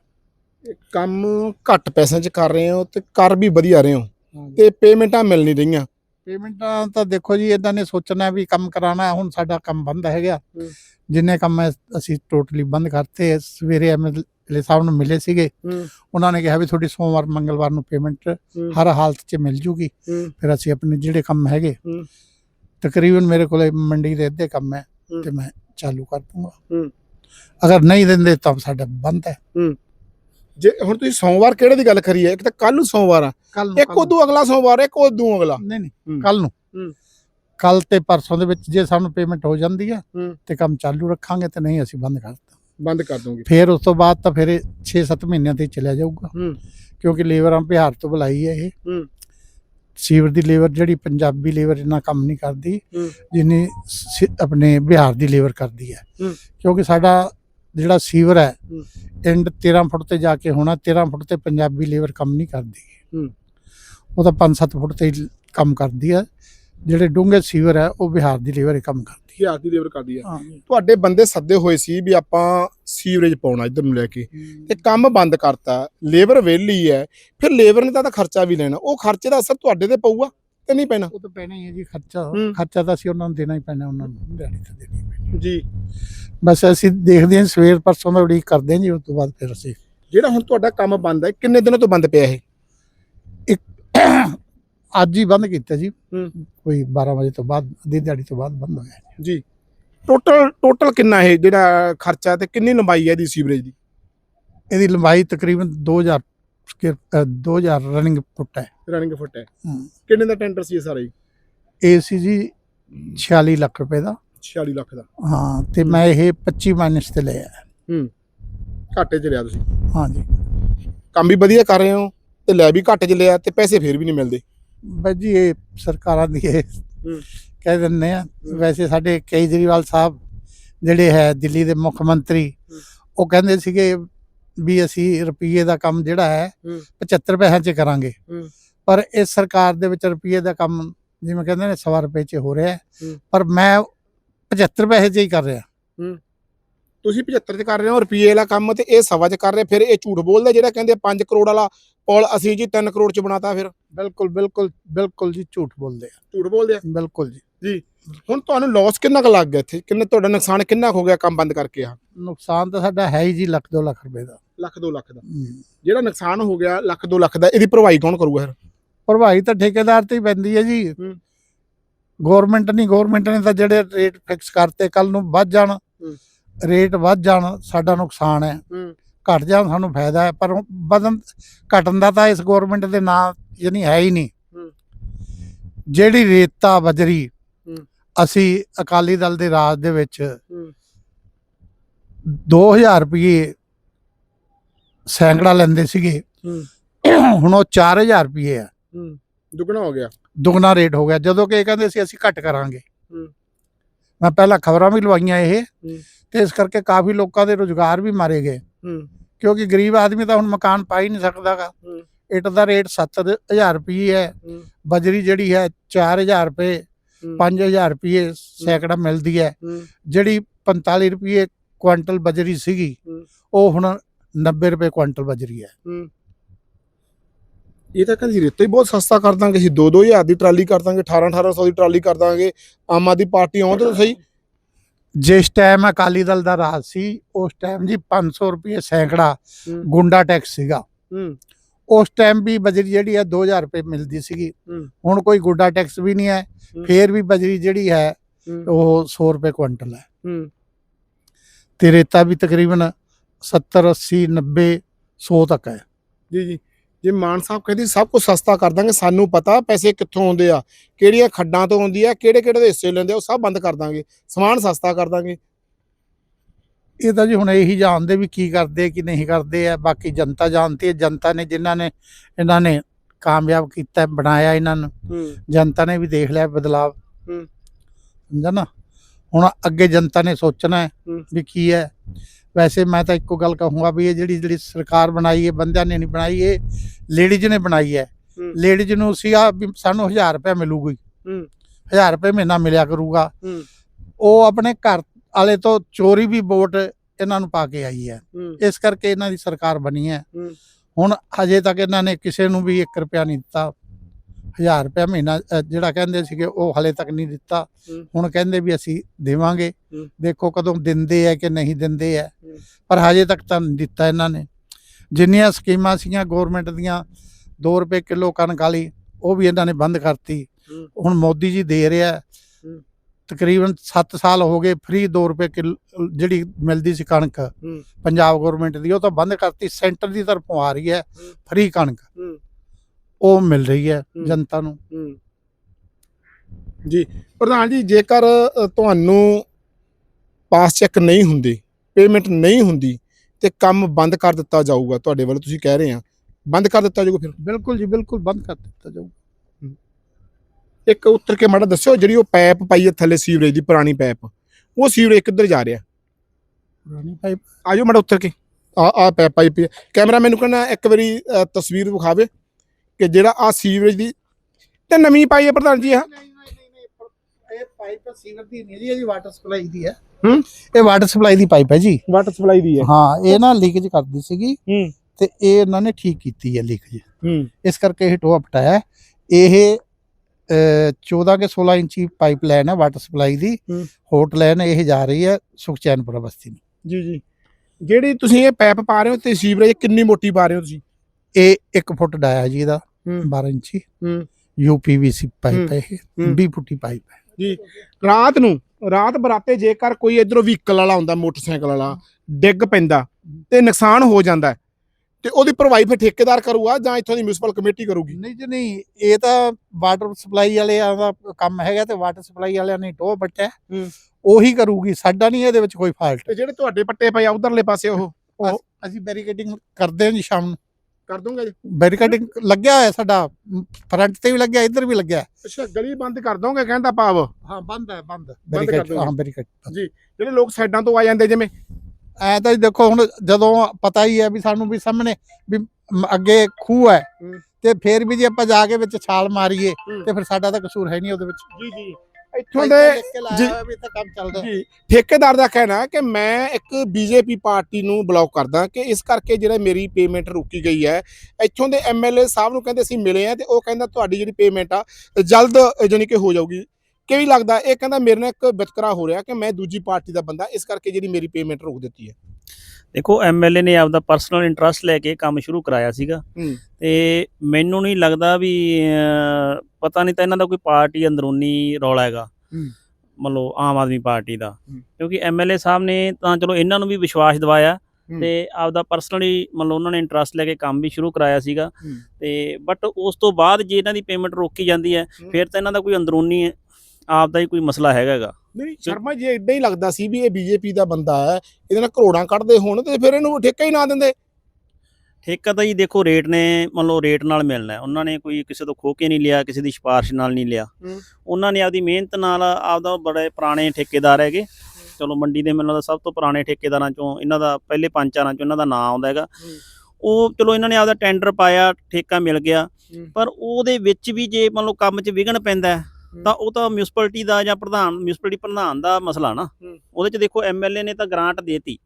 ਕੰਮ ਘੱਟ ਪੈਸਿਆਂ 'ਚ ਕਰ ਰਹੇ ਹੋ ਤੇ ਕਰ ਵੀ ਵਧੀਆ ਰਹੇ ਹੋ। ਤੇ ਪੇਮੈਂਟਾਂ ਮਿਲ ਨਹੀਂ ਰਹੀਆਂ। ਪੇਮੈਂਟਾਂ ਤਾਂ ਦੇਖੋ ਜੀ ਇਦਾਂ ਨੇ ਸੋਚਣਾ ਵੀ ਕੰਮ ਕਰਾਣਾ ਹੁਣ ਸਾਡਾ ਕੰਮ ਬੰਦ ਹੈਗਾ। ਜਿੰਨੇ ਕੰਮ ਅਸੀਂ ਟੋਟਲੀ ਬੰਦ ਕਰਤੇ ਸਵੇਰੇ ਐਮਐਲਏ ਸਾਹਿਬ ਨੂੰ ਮਿਲੇ ਸੀਗੇ। ਉਹਨਾਂ ਨੇ ਕਿਹਾ ਵੀ ਤੁਹਾਡੀ ਸੋਮਵਾਰ ਮੰਗਲਵਾਰ ਨੂੰ ਪੇਮੈਂਟ ਹਰ ਹਾਲਤ 'ਚ ਮਿਲ ਜੂਗੀ। ਫਿਰ ਅਸੀਂ ਆਪਣੇ ਜਿਹੜੇ ਕੰਮ ਹੈਗੇ। ਤਕਰੀਬਨ ਮੇਰੇ ਕੋਲੇ ਮੰਡੀ ਦੇ ਅੱਧੇ ਕੰਮ ਹੈ। ਤੇ ਮੈਂ ਚਾਲੂ ਕਰ ਦੂੰਗਾ। ਅਗਰ ਨਹੀਂ ਦਿੰਦੇ ਤਾਂ ਸਾਡਾ ਬੰਦ ਹੈ। ਜੇ ਹੁਣ ਤੁਸੀਂ ਸੋਮਵਾਰ ਕਿਹੜੇ ਦੀ ਗੱਲ ਕਰੀ ਹੈ ਇੱਕ ਤਾਂ ਕੱਲ ਨੂੰ ਸੋਮਵਾਰ ਆ ਇੱਕ ਉਦੋਂ ਅਗਲਾ ਸੋਮਵਾਰ ਇੱਕ ਉਦੋਂ ਅਗਲਾ ਨਹੀਂ ਨਹੀਂ। ਕੱਲ ਨੂੰ ਹੂੰ। ਕੱਲ ਤੇ ਪਰਸੋਂ ਦੇ ਵਿੱਚ ਜੇ ਸਾਨੂੰ ਪੇਮੈਂਟ ਹੋ ਜਾਂਦੀ ਹੂੰ। ਤੇ ਕੰਮ ਚਾਲੂ ਰੱਖਾਂਗੇ ਤੇ ਨਹੀਂ ਅਸੀਂ ਬੰਦ ਕਰ ਦਿੱਤਾ ਬੰਦ ਕਰ ਦੋਗੇ ਫਿਰ ਉਸ ਤੋਂ ਬਾਅਦ ਤਾਂ ਫਿਰ 6-7 ਮਹੀਨਿਆਂ ਤੇ ਚਲਿਆ ਜਾਊਗਾ ਹੂੰ ਕਿਉਂਕਿ ਲੇਬਰਾਂ ਬਿਹਾਰ ਤੋਂ ਬੁਲਾਈ ਹੈ ਇਹ ਹੂੰ ਸੀਵਰ ਦੀ ਲੇਬਰ ਜਿਹੜੀ ਪੰਜਾਬੀ ਲੇਬਰ ਇੰਨਾ ਕੰਮ ਨਹੀਂ ਕਰਦੀ। ਜਿੰਨੀ ਆਪਣੇ ਬਿਹਾਰ ਦੀ ਲੇਬਰ ਕਰਦੀ ਹੈ ਹੂੰ। ਕਿਉਂਕਿ ਸਾਡਾ ਜਿਹੜਾ ਸੀਵਰ ਹੂੰ। ਐਂਡ 13 ਫੁੱਟ ਤੇ ਜਾ ਕੇ ਹੋਣਾ 13 ਫੁੱਟ ਤੇ ਪੰਜਾਬੀ ਲੇਬਰ ਕੰਮ ਨਹੀਂ ਕਰਦੀ। ਹੂੰ। ਉਹ ਤਾਂ 5-7 ਫੁੱਟ ਤੇ ਹੀ ਕੰਮ ਕਰਦੀ ਹੈ ਜਿਹੜੇ ਡੂੰਘੇ ਸੀਵਰ ਹੈ ਉਹ ਬਿਹਾਰ ਦੀ ਲੇਬਰ ਹੀ ਕੰਮ ਕਰਦੀ ਹਜ਼ਾਰ ਦੀ ਲੇਬਰ ਕਰਦੀ ਆ। ਹੈ। ਤੁਹਾਡੇ ਬੰਦੇ ਸੱਦੇ ਹੋਏ ਸੀ ਵੀ ਆਪਾਂ ਸੀਵਰੇਜ ਪਾਉਣਾ ਇਧਰ ਨੂੰ ਲੈ ਕੇ। ਤੇ ਕੰਮ ਬੰਦ ਕਰਤਾ ਲੇਬਰ ਵਿਹਲੀ ਹੈ ਫਿਰ ਲੇਬਰ ਨੇ ਤਾਂ ਤਾਂ ਖਰਚਾ ਵੀ ਲੈਣਾ। ਉਹ ਖਰਚੇ ਦਾ ਅਸਰ ਤੁਹਾਡੇ ਤੇ ਪਊਗਾ? ਤੇ ਨਹੀਂ ਪੈਣਾ? ਉਹ ਤਾਂ ਪੈਣਾ ਹੀ ਹੈ ਜੀ ਖਰਚਾ। ਹੂੰ। ਖਰਚਾ ਤਾਂ ਅਸੀਂ ਉਹਨਾਂ ਨੂੰ ਦੇਣਾ ਹੀ ਪੈਣਾ ਉਹਨਾਂ ਨੂੰ ਦਿਹਾੜੀ ਤਾਂ ਦੇਣੀ ਪੈਣੀ ਜੀ। ਬਸ ਅਸੀਂ ਦੇਖਦੇ ਹਾਂ ਸਵੇਰ ਪਰਸੋਂ ਦਾ ਉਡੀਕ ਕਰਦੇ ਹਾਂ ਜੀ ਉਸ ਤੋਂ ਬਾਅਦ ਫਿਰ ਅਸੀਂ ਜਿਹੜਾ ਹੁਣ ਤੁਹਾਡਾ ਕੰਮ ਬੰਦ ਹੈ ਕਿੰਨੇ ਦਿਨਾਂ ਤੋਂ ਬੰਦ ਪਿਆ ਇਹ? <coughs> ਅੱਜ ਹੀ ਬੰਦ ਕੀਤਾ ਜੀ। ਹੂੰ। ਕੋਈ 12 ਵਜੇ ਤੋਂ ਬਾਅਦ ਅੱਧੀ ਦਿਹਾੜੀ ਤੋਂ ਬਾਅਦ ਬੰਦ ਹੋਇਆ। ਜੀ। ਟੋਟਲ ਟੋਟਲ ਕਿੰਨਾ ਇਹ ਜਿਹੜਾ ਖਰਚਾ ਤੇ ਕਿੰਨੀ ਲੰਬਾਈ ਹੈ ਇਹਦੀ ਸੀਵਰੇਜ ਦੀ? ਇਹਦੀ ਲੰਬਾਈ ਤਕਰੀਬਨ 2000 ਸਕੁਅਰ ਅ, 2000 ਰਨਿੰਗ ਫੁੱਟ ਹੈ। ਰਨਿੰਗ ਫੁੱਟ ਹੈ। ਕਿੰਨੇ ਦਾ ਟੈਂਡਰ ਸੀ ਇਹ ਸਾਰਾ ਜੀ? ਏਸੀ ਜੀ 46 ਲੱਖ ਰੁਪਏ ਦਾ। 46 ਲੱਖ ਦਾ। ਹਾਂ ਤੇ ਮੈਂ ਇਹ 25 ਮਾਈਨਸ ਤੇ ਲਿਆ। ਹੈ। ਘਾਟੇ 'ਚ ਲਿਆ ਤੁਸੀਂ। ਹਾਂ ਜੀ। ਕੰਮ ਵੀ ਵਧੀਆ ਕਰ ਰਹੇ ਹੋ ਤੇ ਲੈ ਵੀ ਘਾਟੇ 'ਚ ਲਿਆ ਤੇ ਪੈਸੇ ਫੇਰ ਵੀ ਨਹੀਂ ਮਿਲਦੇ। ਬਸ ਜੀ ਇਹ ਸਰਕਾਰਾਂ ਦੀ ਇਹ ਹੂੰ। ਕਹਿ ਦਿੰਦੇ ਆ। ਵੈਸੇ ਸਾਡੇ ਕੇਜਰੀਵਾਲ ਸਾਹਿਬ ਜਿਹੜੇ ਹੈ ਦਿੱਲੀ ਦੇ ਮੁੱਖ ਮੰਤਰੀ। ਉਹ ਕਹਿੰਦੇ ਸੀਗੇ ਵੀ ਅਸੀਂ ਰੁਪਈਏ ਦਾ ਕੰਮ ਜਿਹੜਾ ਹੈ ਹੂੰ। 75 ਪੈਸਿਆਂ 'ਚ ਕਰਾਂਗੇ। ਪਰ ਇਸ ਸਰਕਾਰ ਦੇ ਵਿੱਚ ਰੁਪਈਏ ਦਾ ਕੰਮ ਜਿਵੇਂ ਕਹਿੰਦੇ ਨੇ ਸਵਾ ਰੁਪਏ 'ਚ ਹੋ ਰਿਹਾ। ਪਰ ਮੈਂ 75 ਪੈਸੇ 'ਚ ਹੀ ਕਰ ਰਿਹਾ। ਤੁਸੀਂ 75 ਚ ਕਰ ਰਹੇ ਹੋ ਰੁਪਏ ਵਾਲਾ ਕੰਮ ਤੇ ਇਹ ਸਵਾ ਚ ਕਰ ਰਹੇ ਫਿਰ ਇਹ ਝੂਠ ਬੋਲਦਾ ਜਿਹੜਾ ਕਹਿੰਦੇ 5 ਕਰੋੜ ਵਾਲਾ ਪੁਲ ਅਸੀਂ ਜੀ 3 ਕਰੋੜ ਚ ਬਣਾਤਾ ਫਿਰ। ਬਿਲਕੁਲ ਬਿਲਕੁਲ ਬਿਲਕੁਲ ਜੀ ਝੂਠ ਬੋਲਦੇ ਆ। ਝੂਠ ਬੋਲਦੇ ਆ? ਬਿਲਕੁਲ ਜੀ। ਹੁਣ ਤੁਹਾਨੂੰ ਲਾਸ ਕਿੰਨਾ ਕੁ ਲੱਗ ਗਿਆ ਇੱਥੇ ਕਿੰਨੇ ਤੁਹਾਡਾ ਨੁਕਸਾਨ ਕਿੰਨਾ ਕੁ ਹੋ ਗਿਆ ਕੰਮ ਬੰਦ ਕਰਕੇ ਆ ਨੁਕਸਾਨ ਤਾਂ ਸਾਡਾ ਹੈ ਹੀ ਜੀ ਲੱਖ 2 ਲੱਖ ਰੁਪਏ ਦਾ ਲੱਖ 2 ਲੱਖ ਦਾ। ਜਿਹੜਾ ਨੁਕਸਾਨ ਹੋ ਗਿਆ ਲੱਖ 2 ਲੱਖ ਦਾ ਇਹਦੀ ਭਰਵਾਈ ਕੌਣ ਕਰੂਗਾ ਫਿਰ ਭਰਵਾਈ ਤਾਂ ਠੇਕੇਦਾਰ ਤੇ ਹੀ ਪੈਂਦੀ ਹੈ ਜੀ। ਗਵਰਨਮੈਂਟ ਨਹੀਂ ਗਵਰਨਮੈਂਟ ਨੇ ਤਾਂ ਜਿਹੜੇ ਰੇਟ ਫਿਕਸ ਕਰਤੇ ਕੱਲ ਨੂੰ ਵੱਧ ਜਾਣ ਰੇਟ ਵੱਧ ਜਾਣ ਸਾਡਾ ਨੁਕਸਾਨ ਹੈ। ਘਟ ਜਾਣ ਸਾਨੂੰ ਫਾਇਦਾ ਹੈ ਪਰ ਵਧਣ ਘਟਣ ਦਾ ਤਾਂ ਇਸ ਗਵਰਨਮੈਂਟ ਦੇ ਨਾਂ ਯਾਨੀ ਹੈ ਹੀ ਨਹੀਂ। ਜਿਹੜੀ ਰੇਤਾ ਬਜਰੀ ਹੂੰ। ਅਸੀਂ ਅਕਾਲੀ ਦਲ ਦੇ ਰਾਜ ਦੇ ਵਿੱਚ 2000 ਰੁਪਏ ਸੈਂਕੜਾ ਲੈਂਦੇ ਸੀਗੇ। ਹੁਣ ਉਹ 4000 ਰੁਪਏ ਆ। ਦੁੱਗਣਾ ਹੋ ਗਿਆ। ਦੁੱਗਣਾ ਰੇਟ ਹੋ ਗਿਆ। ਜਦੋਂ ਕਿ ਇਹ ਕਹਿੰਦੇ ਸੀ ਅਸੀਂ ਘੱਟ ਕਰਾਂਗੇ। ਮੈਂ ਪਹਿਲਾਂ ਖਬਰਾਂ ਵੀ ਲਵਾਈਆਂ ਇਹ। ਤੇ ਇਸ ਕਰਕੇ ਕਾਫੀ ਲੋਕਾਂ ਦੇ ਰੋਜ਼ਗਾਰ ਵੀ ਮਾਰੇ ਗਏ। ਕਿਉਂਕਿ ਗਰੀਬ ਆਦਮੀ ਤਾਂ ਹੁਣ ਮਕਾਨ ਪਾ ਹੀ ਨਹੀਂ ਸਕਦਾਗਾ। ਇੱਟ ਦਾ ਰੇਟ 7000 ਰੁਪਏ ਹੈ। ਬਜਰੀ ਜਿਹੜੀ ਹੈ 4000 ਰੁਪਏ। 5000 ਰੁਪਏ ਸੈਂਕੜਾ ਮਿਲਦੀ ਹੈ। ਜਿਹੜੀ 45 ਰੁਪਏ ਕੁਆਂਟਲ ਬਜਰੀ ਸੀਗੀ। ਉਹ ਹੁਣ 90 ਰੁਪਏ ਕੁਆਂਟਲ ਬਜਰੀ ਹੈ। ਇਹ ਤਾਂ ਕਹਿੰਦੀ ਰੇਤਾ ਹੀ ਬਹੁਤ ਸਸਤਾ ਕਰ ਦਾਂਗੇ ਅਸੀਂ 2-2000 ਦੀ ਟਰਾਲੀ ਕਰ ਦਾਂਗੇ 18-1800 ਦੀ ਟਰਾਲੀ ਕਰ ਦਾਂਗੇ ਆਮ ਆਦਮੀ ਪਾਰਟੀ ਆਉਣ ਤਾਂ ਸਹੀ। ਜਿਸ ਟਾਈਮ ਅਕਾਲੀ ਦਲ ਦਾ ਰਾਜ ਸੀ ਉਸ ਟਾਈਮ ਜੀ 500 ਰੁਪਏ ਸੈਂਕੜਾ। ਗੁੰਡਾ ਟੈਕਸ ਸੀਗਾ। ਹੂੰ। ਉਸ ਟਾਈਮ ਵੀ ਬਜਰੀ ਜਿਹੜੀ ਹੈ 2000 ਰੁਪਏ ਮਿਲਦੀ ਸੀਗੀ। ਹੁਣ ਕੋਈ ਗੁੰਡਾ ਟੈਕਸ ਵੀ ਨਹੀਂ ਹੈ। ਫੇਰ ਵੀ ਬਜਰੀ ਜਿਹੜੀ ਹੈ ਉਹ 100 ਰੁਪਏ ਕੁਇੰਟਲ ਹੈ। ਹੂੰ। ਤੇ ਰੇਤਾ ਵੀ ਤਕਰੀਬਨ 70 80 90 100 ਤੱਕ ਹੈ। ਜੀ ਜੀ। ਜੇ ਮਾਨ ਸਾਹਿਬ ਕਹਿੰਦੇ ਸਭ ਕੁਝ ਸਸਤਾ ਕਰ ਦਾਂਗੇ ਸਾਨੂੰ ਪਤਾ ਪੈਸੇ ਕਿੱਥੋਂ ਆਉਂਦੇ ਆ ਕਿਹੜੀਆਂ ਖੱਡਾਂ ਤੋਂ ਆਉਂਦੀ ਆ ਕਿਹੜੇ ਕਿਹੜੇ ਦੇ ਹਿੱਸੇ ਲੈਂਦੇ ਆ ਉਹ ਸਭ ਬੰਦ ਕਰ ਦਾਂਗੇ। ਸਮਾਨ ਸਸਤਾ ਕਰ ਦਾਂਗੇ। ਇਹ ਤਾਂ ਜੀ ਹੁਣ ਇਹੀ ਜਾਣਦੇ ਵੀ ਕੀ ਕਰਦੇ ਕਿ ਨਹੀਂ ਕਰਦੇ ਆ ਬਾਕੀ ਜਨਤਾ ਜਾਣਦੀ ਹੈ ਜਨਤਾ ਨੇ ਜਿਨ੍ਹਾਂ ਨੇ ਇਹਨਾਂ ਨੇ ਕਾਮਯਾਬ ਕੀਤਾ ਬਣਾਇਆ ਇਹਨਾਂ ਨੂੰ ਜਨਤਾ ਨੇ ਵੀ ਦੇਖ ਲਿਆ ਬਦਲਾਵ ਹੂੰ। ਸਮਝਾ ਨਾ ਹੁਣ ਅੱਗੇ ਜਨਤਾ ਨੇ ਸੋਚਣਾ ਹੈ। ਵੀ ਕੀ ਹੈ ਵੈਸੇ ਮੈਂ ਤਾਂ ਇੱਕੋ ਗੱਲ ਕਹੂੰਗਾ ਵੀ ਇਹ ਜਿਹੜੀ ਜਿਹੜੀ ਸਰਕਾਰ ਬਣਾਈ ਹੈ ਬੰਦਿਆਂ ਨੇ ਨਹੀਂ ਬਣਾਈ ਇਹ ਲੇਡੀਜ਼ ਨੇ ਬਣਾਈ ਹੈ। ਲੇਡੀਜ਼ ਨੂੰ ਸੀਗਾ ਵੀ ਸਾਨੂੰ 1000 ਰੁਪਏ ਮਿਲੂਗੀ ਹੂੰ। 1000 ਰੁਪਏ ਮਹੀਨਾ ਮਿਲਿਆ ਕਰੂਗਾ। ਉਹ ਆਪਣੇ ਘਰ ਵਾਲੇ ਤੋਂ ਚੋਰੀ ਵੀ ਵੋਟ ਇਹਨਾਂ ਨੂੰ ਪਾ ਕੇ ਆਈ ਹੈ ਇਸ ਕਰਕੇ ਇਹਨਾਂ ਦੀ ਸਰਕਾਰ ਬਣੀ ਹੈ। ਹੁਣ ਹਜੇ ਤੱਕ ਇਹਨਾਂ ਨੇ ਕਿਸੇ ਨੂੰ ਵੀ 1 ਰੁਪਿਆ ਨਹੀਂ ਦਿੱਤਾ 1000 ਰੁਪਿਆ ਮਹੀਨਾ ਜਿਹੜਾ ਕਹਿੰਦੇ ਸੀਗੇ ਉਹ ਹਲੇ ਤੱਕ ਨਹੀਂ ਦਿੱਤਾ। ਹੁਣ ਕਹਿੰਦੇ ਵੀ ਅਸੀਂ ਦੇਵਾਂਗੇ। ਦੇਖੋ ਕਦੋਂ ਦਿੰਦੇ ਆ ਕਿ ਨਹੀਂ ਦਿੰਦੇ ਆ। ਪਰ ਹਜੇ ਤੱਕ ਤਾਂ ਨਹੀਂ ਦਿੱਤਾ ਇਹਨਾਂ ਨੇ ਜਿੰਨੀਆਂ ਸਕੀਮਾਂ ਸੀਗੀਆਂ ਗਵਰਨਮੈਂਟ ਦੀਆਂ 2 ਰੁਪਏ ਕਿਲੋ ਕਣਕ ਵਾਲੀ ਉਹ ਵੀ ਇਹਨਾਂ ਨੇ ਬੰਦ ਕਰਤੀ। ਹੁਣ ਮੋਦੀ ਜੀ ਦੇ ਰਿਹਾ। ਤਕਰੀਬਨ 7 ਸਾਲ ਹੋ ਗਏ ਫ੍ਰੀ 2 ਰੁਪਏ ਕਿਲੋ ਜਿਹੜੀ ਮਿਲਦੀ ਸੀ ਕਣਕ। ਪੰਜਾਬ ਗਵਰਨਮੈਂਟ ਦੀ ਉਹ ਤਾਂ ਬੰਦ ਕਰਤੀ ਸੈਂਟਰ ਦੀ ਤਰਫੋਂ ਆ ਰਹੀ ਹੈ। ਫ੍ਰੀ ਕਣਕ। ਉਹ ਮਿਲ ਰਹੀ ਹੈ। ਜਨਤਾ ਨੂੰ ਜੀ ਪ੍ਰਧਾਨ ਜੀ ਜੇਕਰ ਤੁਹਾਨੂੰ ਪਾਸ ਚੈੱਕ ਨਹੀਂ ਹੁੰਦੇ ਪੇਮੈਂਟ ਨਹੀਂ ਹੁੰਦੀ ਤੇ ਕੰਮ ਬੰਦ ਕਰ ਦਿੱਤਾ ਜਾਊਗਾ ਤੁਹਾਡੇ ਵੱਲੋਂ ਤੁਸੀਂ ਕਹਿ ਰਹੇ ਆ ਬੰਦ ਕਰ ਦਿੱਤਾ ਜਾਊਗਾ ਫਿਰ ਬਿਲਕੁਲ ਜੀ ਬਿਲਕੁਲ ਬੰਦ ਕਰ ਦਿੱਤਾ ਜਾਊ ਇੱਕ ਉੱਤਰ ਕੇ ਮਾੜਾ ਦੱਸਿਓ ਜਿਹੜੀ ਉਹ ਪਾਈਪ ਪਾਈ ਹੈ ਥੱਲੇ ਸੀਵਰੇਜ ਦੀ ਪੁਰਾਣੀ ਪਾਈਪ। ਉਹ ਸੀਵਰੇਜ ਕਿੱਧਰ ਜਾ ਰਿਹਾ? ਪੁਰਾਣੀ ਪਾਈਪ। ਆਜੋ ਮਾੜਾ ਉੱਤਰ ਕੇ। ਆ ਆ ਪਾਈਪ ਪਾਈ ਪਈ ਹੈ। ਕੈਮਰਾ ਮੈਨੂੰ ਕਹਿੰਦਾ ਇੱਕ ਵਾਰੀ ਤਸਵੀਰ ਵਿਖਾਵੇ ਕਿ ਜਿਹੜਾ ਆ ਸੀਵਰੇਜ ਦੀ ਤੇ ਨਵੀਂ ਪਾਈ ਹੈ ਪ੍ਰਧਾਨ ਜੀ ਆ ਨਹੀਂ ਨਹੀਂ ਨਹੀਂ ਇਹ ਪਾਈਪ ਸੀਵਰ ਦੀ ਨਹੀਂ ਜੀ ਇਹ ਵਾਟਰ ਸਪਲਾਈ ਦੀ ਹੈ ਹੂੰ? ਇਹ ਵਾਟਰ ਸਪਲਾਈ ਦੀ ਪਾਈਪ ਹੈ ਜੀ। ਵਾਟਰ ਸਪਲਾਈ ਦੀ ਹਾਂ। ਇਹ ਨਾ ਲੀਕੇਜ ਕਰਦੀ ਸੀਗੀ ਹੂੰ। ਤੇ ਇਹ ਇਹਨਾਂ ਨੇ ਠੀਕ ਕੀਤੀ ਹੈ ਲੀਕੇਜ ਹੂੰ। ਇਸ ਕਰਕੇ ਇਹ ਟੋਆ ਪਟਾਇਆ। ਹੈ। ਇਹ 14 ਕੇ 16 ਇੰਚੀ ਪਾਈਪ ਲਾਈਨ ਹੈ ਵਾਟਰ ਸਪਲਾਈ ਦੀ। ਹੋਟ ਲਾਈਨ ਇਹ ਜਾ ਰਹੀ ਹੈ ਸੁਖਚੈਨਪੁਰਾ ਬਸਤੀ ਨੂੰ ਜੀ ਜੀ। ਜਿਹੜੀ ਤੁਸੀਂ ਇਹ ਪਾਈਪ ਪਾ ਰਹੇ ਹੋ ਤੇ ਸੀਵਰੇਜ ਕਿੰਨੀ ਮੋਟੀ ਪਾ ਰਹੇ ਹੋ ਤੁਸੀਂ? ਇਹ 1 ਫੁੱਟ ਡਾਇਆ ਜੀ ਇਹਦਾ ਹੂੰ। 12 ਇੰਚੀ। ਯੂਪੀਵੀਸੀ ਪਾਈਪ ਹੈ। ਇਹ ਹੂੰ। 20 ਫੁੱਟੀ ਪਾਈਪ ਹੈ। ਰਾਤ ਨੂੰ ਰਾਤ ਬਰਾਤੇ ਜੇਕਰ ਕੋਈ ਇਧਰੋਂ ਵਹੀਕਲ ਵਾਲਾ ਹੁੰਦਾ ਮੋਟਰਸਾਈਕਲ ਵਾਲਾ ਡਿੱਗ ਪੈਂਦਾ ਤੇ ਨੁਕਸਾਨ ਹੋ ਜਾਂਦਾ ਤੇ ਉਹਦੀ ਭਰਵਾਈ ਫਿਰ ਠੇਕੇਦਾਰ ਕਰੂਗਾ ਜਾਂ ਇੱਥੋਂ ਦੀ ਮਿਊਨਿਸਪਲ ਕਮੇਟੀ ਕਰੂਗੀ? ਨਹੀਂ ਜੀ ਨਹੀਂ ਇਹ ਤਾਂ ਵਾਟਰ ਸਪਲਾਈ ਵਾਲਿਆਂ ਦਾ ਕੰਮ ਹੈਗਾ ਤੇ ਵਾਟਰ ਸਪਲਾਈ ਵਾਲਿਆਂ ਨੇ ਟੋਹ ਪੱਟਿਆ ਹੂੰ। ਉਹੀ ਕਰੂਗੀ ਸਾਡਾ ਨਹੀਂ ਇਹਦੇ ਵਿੱਚ ਕੋਈ ਫਾਲਟ ਤੇ ਜਿਹੜੇ ਤੁਹਾਡੇ ਪੱਟੇ ਪਏ ਆ ਉਧਰਲੇ ਪਾਸੇ ਉਹ ਅਸੀਂ ਬੈਰੀਕੇਡਿੰਗ ਕਰਦੇ ਹਾਂ ਜੀ ਸ਼ਾਮ ਨੂੰ। ਕਰ ਦੋਗੇ ਜੀ। ਬੈਰੀਕੇਡਿੰਗ ਲੱਗਿਆ ਹੋਇਆ ਸਾਡਾ ਫਰੰਟ ਤੇ ਵੀ ਲੱਗਿਆ ਇੱਧਰ ਵੀ ਲੱਗਿਆ। ਅੱਛਾ ਗਲੀ ਬੰਦ ਕਰ ਦੋਗੇ ਕਹਿੰਦਾ ਭਾਵ। ਹਾਂ ਬੰਦ ਹੈ ਬੰਦ। ਕਰ ਬੈਰੀਕੇਡ। ਹਾਂ ਬੈਰੀਕੇਡ ਜਿਹੜੇ ਲੋਕ ਸਾਈਡਾਂ ਤੋਂ ਆ ਜਾਂਦੇ ਜਿਵੇਂ ਐ ਤਾਂ ਦੇਖੋ ਹੁਣ ਜਦੋਂ ਪਤਾ ਹੀ ਹੈ ਵੀ ਸਾਨੂੰ ਵੀ ਸਾਹਮਣੇ ਵੀ ਅੱਗੇ ਖੂਹ ਹੈ। ਤੇ ਫੇਰ ਵੀ ਜੇ ਆਪਾਂ ਜਾ ਕੇ ਵਿੱਚ ਛਾਲ ਮਾਰੀਏ। ਤੇ ਫਿਰ ਸਾਡਾ ਤਾਂ ਕਸੂਰ ਹੈ ਨਹੀਂ ਉਹਦੇ ਵਿੱਚ ਜੀ ਜੀ ਇੱਥੋਂ ਦੇ ਜੀ। ਠੇਕੇਦਾਰ ਦਾ ਕਹਿਣਾ ਕਿ ਮੈਂ ਇੱਕ ਬੀਜੇਪੀ ਪਾਰਟੀ ਨੂੰ ਬਲੌਕ ਕਰਦਾ ਕਿ ਇਸ ਕਰਕੇ ਜਿਹੜਾ ਮੇਰੀ ਪੇਮੈਂਟ ਰੁਕੀ ਗਈ ਹੈ ਇੱਥੋਂ ਦੇ ਐਮਐਲਏ ਸਾਹਿਬ ਨੂੰ ਕਹਿੰਦੇ ਅਸੀਂ ਮਿਲੇ ਆ ਤੇ ਉਹ ਕਹਿੰਦਾ ਤੁਹਾਡੀ ਜਿਹੜੀ ਪੇਮੈਂਟ ਆ ਜਲਦ ਜਾਨੀ ਕਿ ਹੋ ਜਾਊਗੀ ਕਿਵੇਂ ਲੱਗਦਾ ਇਹ ਕਹਿੰਦਾ ਮੇਰੇ ਨਾਲ ਇੱਕ ਵਿਤਕਰਾ ਹੋ ਰਿਹਾ ਕਿ ਮੈਂ ਦੂਜੀ ਪਾਰਟੀ ਦਾ ਬੰਦਾ ਇਸ ਕਰਕੇ ਜਿਹੜੀ ਮੇਰੀ ਪੇਮੈਂਟ ਰੋਕ ਦਿੱਤੀ ਹੈ ਦੇਖੋ ਐਮਐਲਏ ਨੇ ਆਪਦਾ ਪਰਸਨਲ ਇੰਟਰਸਟ ਲੈ ਕੇ ਕੰਮ ਸ਼ੁਰੂ ਕਰਾਇਆ ਸੀਗਾ। ਤੇ ਮੈਨੂੰ ਨਹੀਂ ਲੱਗਦਾ ਵੀ ਪਤਾ ਨਹੀਂ ਤਾਂ ਇਹਨਾਂ ਦਾ ਕੋਈ ਪਾਰਟੀ ਅੰਦਰੂਨੀ ਰੌਲਾ ਹੈਗਾ। ਮਤਲਬ ਆਮ ਆਦਮੀ ਪਾਰਟੀ ਦਾ। ਕਿਉਂਕਿ ਐਮਐਲਏ ਸਾਹਿਬ ਨੇ ਤਾਂ ਚਲੋ ਇਹਨਾਂ ਨੂੰ ਵੀ ਵਿਸ਼ਵਾਸ ਦਿਵਾਇਆ। ਤੇ ਆਪਦਾ ਪਰਸਨਲੀ ਮਤਲਬ ਉਹਨਾਂ ਨੇ ਇੰਟਰਸਟ ਲੈ ਕੇ ਕੰਮ ਵੀ ਸ਼ੁਰੂ ਕਰਾਇਆ ਸੀਗਾ। ਤੇ ਬਟ ਉਸ ਤੋਂ ਬਾਅਦ ਜੇ ਇਹਨਾਂ ਦੀ ਪੇਮੈਂਟ ਰੋਕੀ ਜਾਂਦੀ ਹੂੰ। ਫਿਰ ਤਾਂ ਇਹਨਾਂ ਦਾ ਕੋਈ ਅੰਦਰੂਨੀ ਆਪ ਦਾ ਹੀ ਕੋਈ ਮਸਲਾ ਹੈਗਾਗਾ ਨਹੀਂ ਸ਼ਰਮਾ ਜੀ ਇਦਾਂ ਹੀ ਲੱਗਦਾ ਸੀ ਵੀ ਇਹ ਬੀਜੇਪੀ ਦਾ ਬੰਦਾ ਹੈ ਇਹਦੇ ਨਾਲ ਕਰੋੜਾਂ ਕੱਢਦੇ ਹੋਣ ਤੇ ਫਿਰ ਇਹਨੂੰ ਠੇਕਾ ਹੀ ਨਾ ਦਿੰਦੇ ਠੇਕਾ ਤਾਂ ਜੀ ਦੇਖੋ ਰੇਟ ਨੇ ਮੰਨ ਲਓ ਰੇਟ ਨਾਲ ਮਿਲਣਾ। ਉਹਨਾਂ ਨੇ ਕੋਈ ਕਿਸੇ ਤੋਂ ਖੋ ਕੇ ਨਹੀਂ ਲਿਆ ਕਿਸੇ ਦੀ ਸਿਫਾਰਿਸ਼ ਨਾਲ ਨਹੀਂ ਲਿਆ। ਉਹਨਾਂ ਨੇ ਆਪਦੀ ਮਿਹਨਤ ਨਾਲ ਆਪਦਾ ਬੜੇ ਪੁਰਾਣੇ ਠੇਕੇਦਾਰ ਹੈਗੇ ਚਲੋ ਮੰਡੀ ਦੇ ਮੈਨੂੰ ਲੱਗਦਾ ਸਭ ਤੋਂ ਪੁਰਾਣੇ ਠੇਕੇਦਾਰਾਂ ਚੋਂ ਇਹਨਾਂ ਦਾ ਪਹਿਲੇ ਪੰਜ ਚਾਰਾਂ ਚੋਂ ਇਹਨਾਂ ਦਾ ਨਾਮ ਆਉਂਦਾ ਹੈਗਾ। ਉਹ ਚਲੋ ਇਹਨਾਂ ਨੇ ਆਪਦਾ ਟੈਂਡਰ ਪਾਇਆ ਠੇਕਾ ਮਿਲ ਗਿਆ। ਪਰ ਉਹਦੇ ਵਿੱਚ ਵੀ ਜੇ ਮੰਨ ਲਓ ਕੰਮ 'ਚ ਵਿਘਨ ਪੈਂਦਾ ਤਾਂ ਉਹ ਤਾਂ ਮਿਊਨਿਸਪੈਲਿਟੀ ਦਾ ਜਾਂ ਪ੍ਰਧਾਨ ਮਿਊਨਿਸਪੈਲਿਟੀ ਪ੍ਰਧਾਨ ਦਾ ਮਸਲਾ ਨਾ। ਉਹਦੇ 'ਚ ਦੇਖੋ ਐਮਐਲਏ ਨੇ ਤਾਂ ਗ੍ਰਾਂਟ ਦੇਤੀ।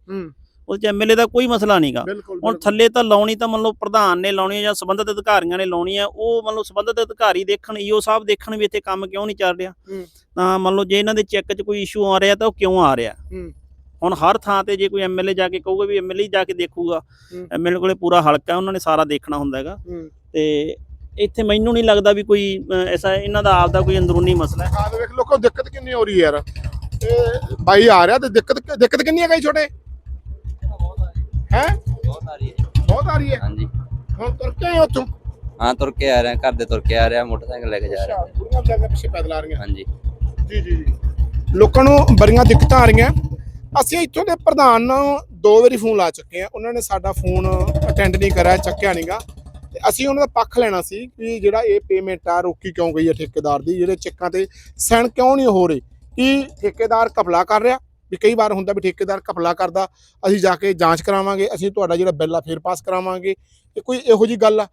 ਉਹਦੇ 'ਚ ਐਮਐਲਏ ਦਾ ਕੋਈ ਮਸਲਾ ਨਹੀਂਗਾ ਹੁਣ ਥੱਲੇ ਤਾਂ ਲਾਉਣੀ ਤਾਂ ਮੰਨ ਲਓ ਪ੍ਰਧਾਨ ਨੇ ਲਾਉਣੀ ਹੈ ਜਾਂ ਸੰਬੰਧਿਤ ਅਧਿਕਾਰੀਆਂ ਨੇ ਲਾਉਣੀ ਹੈ ਉਹ ਮੰਨ ਲਓ ਸੰਬੰਧਿਤ ਅਧਿਕਾਰੀ ਦੇਖਣ ਈਓ ਸਾਹਿਬ ਦੇਖਣ ਵੀ ਇੱਥੇ ਕੰਮ ਕਿਉਂ ਨਹੀਂ ਚੱਲ ਰਿਹਾ। ਤਾਂ ਮੰਨ ਲਓ ਜੇ ਇਹਨਾਂ ਦੇ ਚੈੱਕ 'ਚ ਕੋਈ ਇਸ਼ੂ ਆ ਰਿਹਾ ਤਾਂ ਉਹ ਕਿਉਂ ਆ ਰਿਹਾ। ਹੁਣ ਹਰ ਥਾਂ ਤੇ ਜੇ ਕੋਈ ਐਮਐਲਏ ਜਾ ਕੇ ਕਹੂਗਾ ਵੀ ਐਮਐਲਏ ਜਾ ਕੇ ਦੇਖੂਗਾ। ਐਮਐਲਏ ਕੋਲੇ ਪੂਰਾ ਹਲਕਾ ਉਹਨਾਂ ਨੇ ਸਾਰਾ ਦੇਖਣਾ ਹੁੰਦਾ ਹੈਗਾ। ਤੇ ਇੱਥੇ ਮੈਨੂੰ ਨਹੀਂ ਲੱਗਦਾ ਵੀ ਕੋਈ ਐਸਾ ਇਹਨਾਂ ਦਾ ਆਪਦਾ ਕੋਈ ਅੰਦਰੂਨੀ ਮਸਲਾ ਹੈ। ਆ ਤੇ ਵੇਖ ਲੋਕੋ ਦਿੱਕਤ ਕਿੰਨੀ ਹੋ ਰਹੀ ਹੈ ਯਾਰ। ਇਹ ਬਾਈ ਆ ਰਿਹਾ ਤੇ ਦਿੱਕਤ ਦਿੱਕਤ ਕਿੰਨੀ ਹੈ ਗਈ ਛੋਟੇ ਹੈ? ਬਹੁਤ ਆ ਰਹੀ ਹੈ ਬਹੁਤ ਆ ਰਹੀ ਹੈ? ਹਾਂਜੀ। ਹੁਣ ਤੁਰ ਕੇ ਆਏ ਉੱਥੋਂ? ਹਾਂ ਤੁਰ ਕੇ ਆ ਰਹੇ ਹਾਂ ਘਰ ਦੇ ਤੁਰ ਕੇ ਆ ਰਿਹਾ ਮੋਟਰਸਾਈਕਲ ਲੈ ਕੇ ਜਾ ਰਿਹਾ ਕੁੜੀਆਂ ਵਿਚਾਰੀਆਂ ਪਿੱਛੇ ਪੈਦਲ ਆ ਰਹੀਆਂ। ਹਾਂਜੀ। ਜੀ ਜੀ ਜੀ। ਲੋਕਾਂ ਨੂੰ ਬੜੀਆਂ ਦਿੱਕਤਾਂ ਆ ਰਹੀਆਂ। ਅਸੀਂ ਇੱਥੋਂ ਦੇ ਪ੍ਰਧਾਨ ਨੂੰ ਦੋ ਵਾਰੀ ਫੋਨ ਲਾ ਚੁੱਕੇ ਆ ਉਹਨਾਂ ਨੇ ਸਾਡਾ ਫੋਨ ਅਟੈਂਡ ਨਹੀਂ ਕਰਿਆ ਚੱਕਿਆ ਨਹੀਂਗਾ ਤੇ ਅਸੀਂ ਉਹਨਾਂ ਦਾ ਪੱਖ ਲੈਣਾ ਸੀ ਕਿ ਜਿਹੜਾ ਇਹ ਪੇਮੈਂਟ ਆ, ਰੋਕੀ ਕਿਉਂ ਗਈ ਹੈ ਠੇਕੇਦਾਰ ਦੀ? ਜਿਹੜੇ ਚੈੱਕਾਂ ਤੇ ਸਾਈਨ ਕਿਉਂ ਨਹੀਂ ਹੋ ਰਹੇ? ਕੀ ਠੇਕੇਦਾਰ ਘਪਲਾ ਕਰ ਰਿਹਾ? ਵੀ ਕਈ ਵਾਰ ਹੁੰਦਾ ਵੀ ਠੇਕੇਦਾਰ ਘਪਲਾ ਕਰਦਾ, ਅਸੀਂ ਜਾ ਕੇ ਜਾਂਚ ਕਰਾਵਾਂਗੇ, ਅਸੀਂ ਤੁਹਾਡਾ ਜਿਹੜਾ ਬਿੱਲ ਆ, ਫੇਰ ਪਾਸ ਕਰਾਵਾਂਗੇ। ਇਹ ਕੋਈ ਇਹੋ ਜੀ ਗੱਲ ਆ?